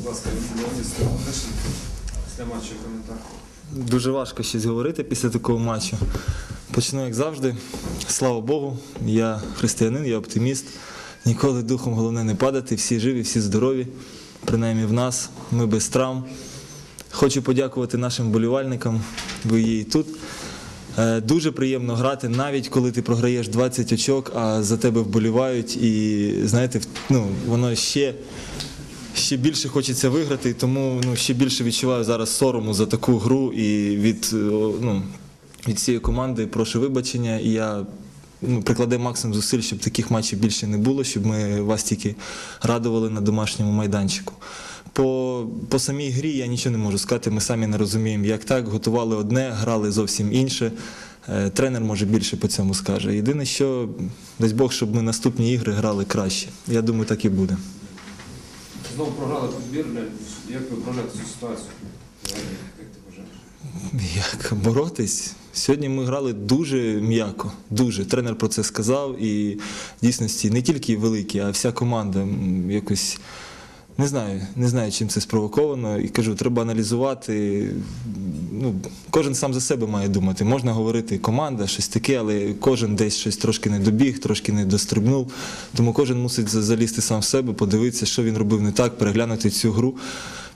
Будь ласка, Леонід Степанишин, після матчу коментар. Дуже важко щось говорити після такого матчу. Почну як завжди. Слава Богу, я християнин, я оптиміст. Ніколи духом головне не падати. Всі живі, всі здорові. Принаймні в нас. Ми без травм. Хочу подякувати нашим болівальникам. Ви є і тут. Е, Дуже приємно грати, навіть коли ти програєш 20 очок, а за тебе вболівають. І знаєте, ну, воно ще ще більше хочеться виграти, тому ну, ще більше відчуваю зараз сорому за таку гру і від, е, ну, від цієї команди прошу вибачення. І я ну, прикладаю максимум зусиль, щоб таких матчів більше не було, щоб ми вас тільки радували на домашньому майданчику. По, по самій грі я нічого не можу сказати, ми самі не розуміємо, як так. Готували одне, грали зовсім інше. Е, Тренер може більше по цьому скаже. Єдине, що дасть Бог, щоб ми наступні ігри грали краще. Я думаю, так і буде. Знову програли підбір. Як ви вважаєте цю ситуацію? Як ти вважаєш? Як боротись? Сьогодні ми грали дуже м'яко, дуже. Тренер про це сказав. І в дійсності не тільки великі, а вся команда якось. Не знаю, не знаю, чим це спровоковано. І кажу, треба аналізувати. Ну, кожен сам за себе має думати. Можна говорити команда, щось таке, але кожен десь щось трошки не добіг, трошки не дострибнув. Тому кожен мусить залізти сам в себе, подивитися, що він робив не так, переглянути цю гру.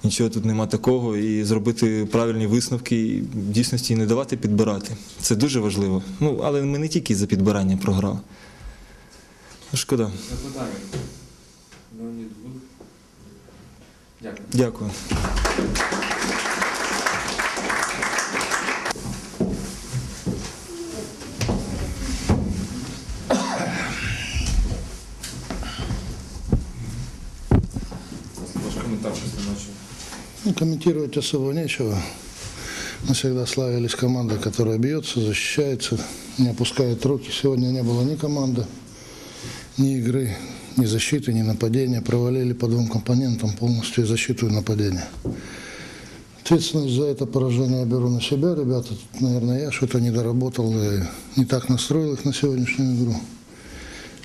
Нічого тут нема такого, і зробити правильні висновки, і в дійсності не давати підбирати. Це дуже важливо. Ну, але ми не тільки за підбирання програли. Ну, Шкода. Дякую. Дякую. Ваш коментар після матчу. Ну, комментировать особо нечего. Мы всегда славились командой, которая бьется, защищается, не опускает руки. Сегодня не было ни команды, ни игры, ни защиты, ни нападения. Провалили по двум компонентам полностью и защиту, и нападение. Ответственность за это поражение я беру на себя. Ребята, наверное, я что-то не доработал и не так настроил их на сегодняшнюю игру.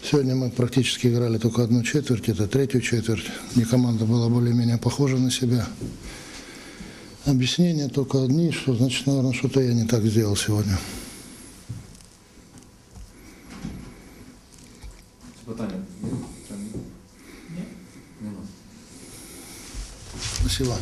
Сегодня мы практически играли только одну четверть, это третью четверть, где команда была более-менее похожа на себя. Объяснения только одни, что значит, наверное, что-то я не так сделал сегодня. Запитання. Ні? Це ні? Ні. Нема. Спасибо.